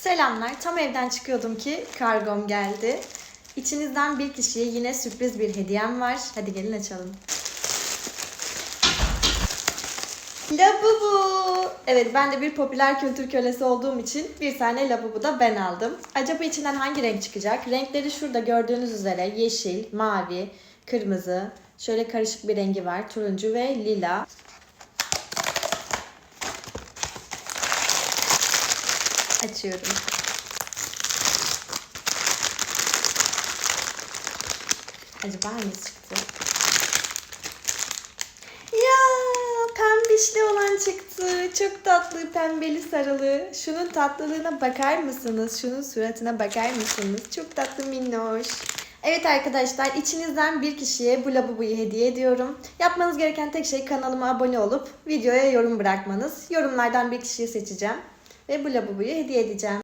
Selamlar. Tam evden çıkıyordum ki kargom geldi. İçinizden bir kişiye yine sürpriz bir hediyem var. Hadi gelin açalım. Labubu. Evet ben de bir popüler kültür kölesi olduğum için bir tane labubu da ben aldım. Acaba içinden hangi renk çıkacak? Renkleri şurada gördüğünüz üzere yeşil, mavi, kırmızı, şöyle karışık bir rengi var. Turuncu ve lila. Açıyorum. Acaba hangisi çıktı? Ya pembişli olan çıktı. Çok tatlı pembeli sarılı. Şunun tatlılığına bakar mısınız? Şunun suratına bakar mısınız? Çok tatlı minnoş. Evet arkadaşlar içinizden bir kişiye bu labubuyu hediye ediyorum. Yapmanız gereken tek şey kanalıma abone olup videoya yorum bırakmanız. Yorumlardan bir kişiyi seçeceğim ve bu labubuyu hediye edeceğim.